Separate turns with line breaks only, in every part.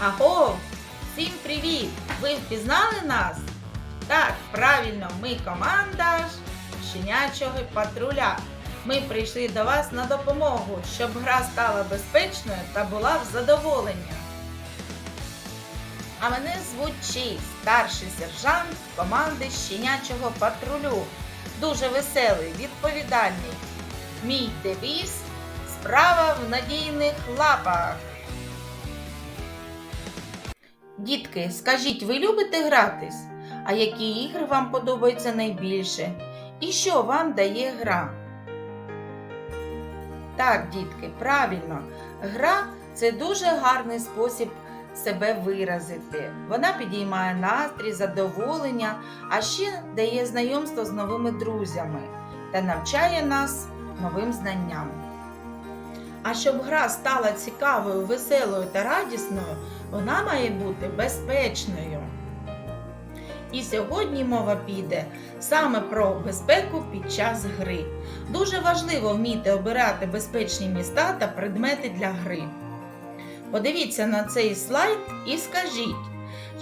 Аго! Всім привіт! Ви впізнали нас? Так, правильно, ми команда щенячого патруля. Ми прийшли до вас на допомогу, щоб гра стала безпечною та була в задоволення. А мене звуть Чі, старший сержант команди щенячого патрулю. Дуже веселий, відповідальний. Мій девіз справа в надійних лапах. Дітки, скажіть, ви любите гратись? А які ігри вам подобаються найбільше? І що вам дає гра? Так, дітки, правильно, гра це дуже гарний спосіб себе виразити. Вона підіймає настрій, задоволення, а ще дає знайомство з новими друзями та навчає нас новим знанням. А щоб гра стала цікавою, веселою та радісною, вона має бути безпечною. І сьогодні мова піде саме про безпеку під час гри. Дуже важливо вміти обирати безпечні міста та предмети для гри. Подивіться на цей слайд і скажіть,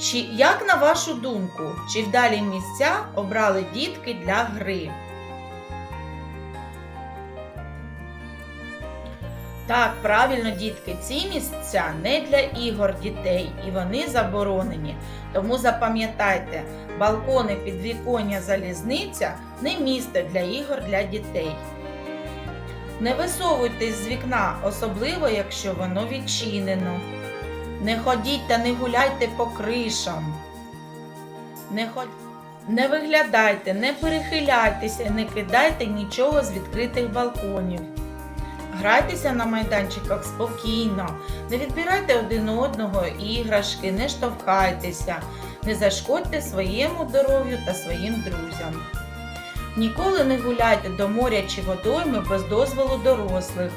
чи, як на вашу думку, чи вдалі місця обрали дітки для гри? Так, правильно, дітки, ці місця не для ігор дітей і вони заборонені. Тому запам'ятайте, балкони, підвіконня, залізниця не місце для ігор для дітей. Не висовуйтесь з вікна, особливо якщо воно відчинено. Не ходіть та не гуляйте по кришам. Не, ход... не виглядайте, не перехиляйтеся, не кидайте нічого з відкритих балконів. Грайтеся на майданчиках спокійно, не відбирайте один одного іграшки, не штовхайтеся, не зашкодьте своєму здоров'ю та своїм друзям. Ніколи не гуляйте до моря чи водойми без дозволу дорослих.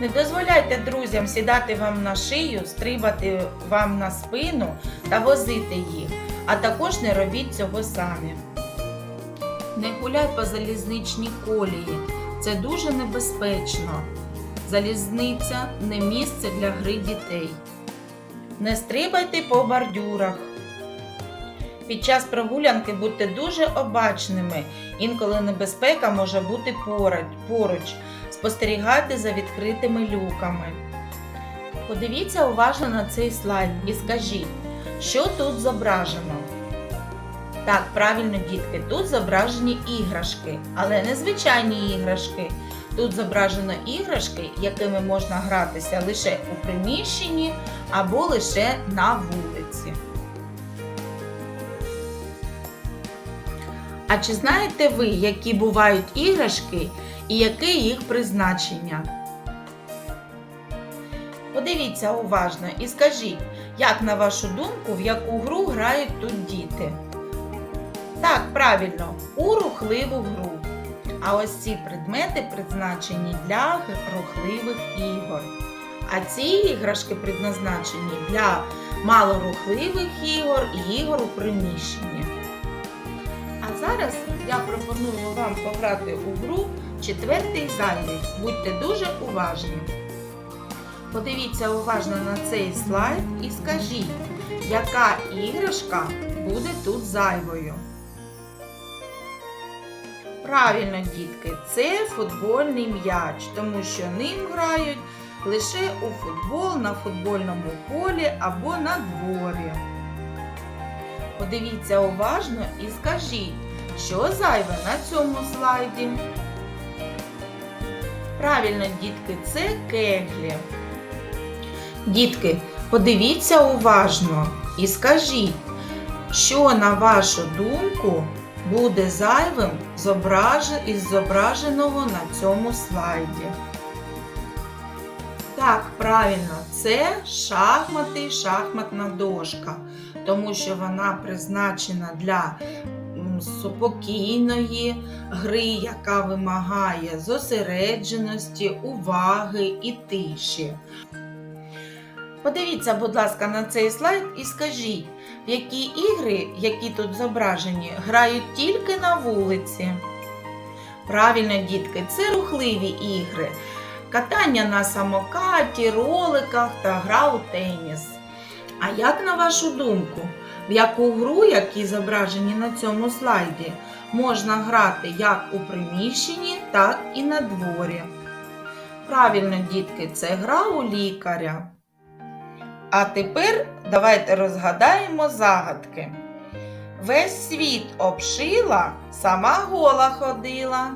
Не дозволяйте друзям сідати вам на шию, стрибати вам на спину та возити їх, а також не робіть цього самі. Не гуляй по залізничній колії. Це дуже небезпечно. Залізниця не місце для гри дітей. Не стрибайте по бордюрах. Під час прогулянки будьте дуже обачними. Інколи небезпека може бути поруч. Спостерігайте за відкритими люками. Подивіться уважно на цей слайд і скажіть, що тут зображено. Так, правильно, дітки, тут зображені іграшки, але не звичайні іграшки. Тут зображено іграшки, якими можна гратися лише у приміщенні або лише на вулиці. А чи знаєте ви, які бувають іграшки і яке їх призначення? Подивіться уважно і скажіть, як на вашу думку, в яку гру грають тут діти? Так, правильно, у рухливу гру. А ось ці предмети призначені для рухливих ігор. А ці іграшки предназначені для малорухливих ігор і ігор у приміщенні. А зараз я пропоную вам пограти у гру четвертий зайвий. Будьте дуже уважні. Подивіться уважно на цей слайд і скажіть, яка іграшка буде тут зайвою. Правильно, дітки, це футбольний м'яч, тому що ним грають лише у футбол на футбольному полі або на дворі. Подивіться уважно і скажіть, що зайве на цьому слайді. Правильно, дітки, це кеглі. Дітки, подивіться уважно і скажіть, що на вашу думку буде зайвим із зображеного на цьому слайді. Так, правильно, це шахмати, шахматна дошка, тому що вона призначена для спокійної гри, яка вимагає зосередженості, уваги і тиші. Подивіться, будь ласка, на цей слайд і скажіть, які ігри, які тут зображені, грають тільки на вулиці. Правильно, дітки, це рухливі ігри. катання на самокаті, роликах та гра у теніс. А як на вашу думку, в яку гру, які зображені на цьому слайді, можна грати як у приміщенні, так і на дворі? Правильно, дітки, це гра у лікаря. А тепер давайте розгадаємо загадки. Весь світ обшила, сама гола ходила.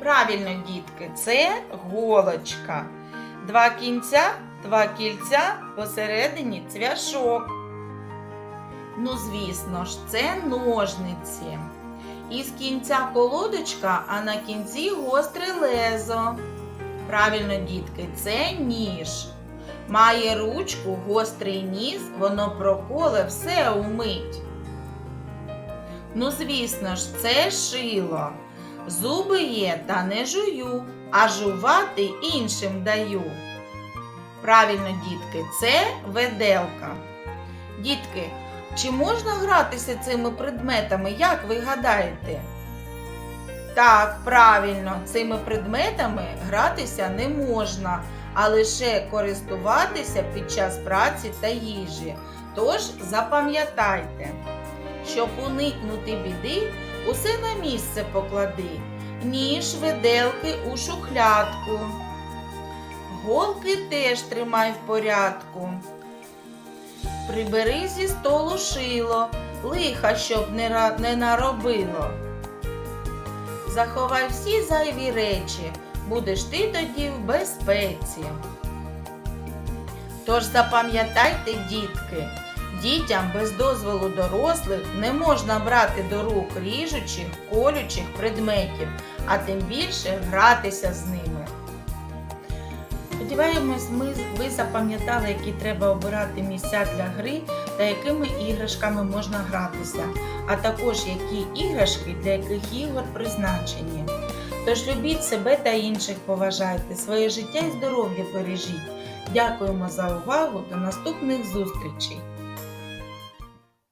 Правильно, дітки, це голочка. Два кінця, два кільця, посередині цвяшок. Ну, звісно ж, це ножниці. Із кінця колодочка, а на кінці гостре лезо. Правильно, дітки, це ніж. Має ручку, гострий ніс, воно проколе все умить. Ну, звісно ж, це шило. Зуби є, та не жую, а жувати іншим даю. Правильно, дітки, це веделка. Дітки, чи можна гратися цими предметами, як ви гадаєте? Так, правильно, цими предметами гратися не можна, а лише користуватися під час праці та їжі. Тож запам'ятайте, щоб уникнути біди, усе на місце поклади, ніж виделки у шухлядку. Голки теж тримай в порядку. Прибери зі столу шило, лиха, щоб не, наробило. Заховай всі зайві речі, будеш ти тоді в безпеці. Тож запам'ятайте, дітки, дітям без дозволу дорослих не можна брати до рук ріжучих, колючих предметів, а тим більше гратися з ними. Сподіваємось, ми, ви запам'ятали, які треба обирати місця для гри та якими іграшками можна гратися, а також які іграшки для яких ігор призначені. Тож любіть себе та інших поважайте, своє життя і здоров'я бережіть. Дякуємо за увагу. До наступних зустрічей!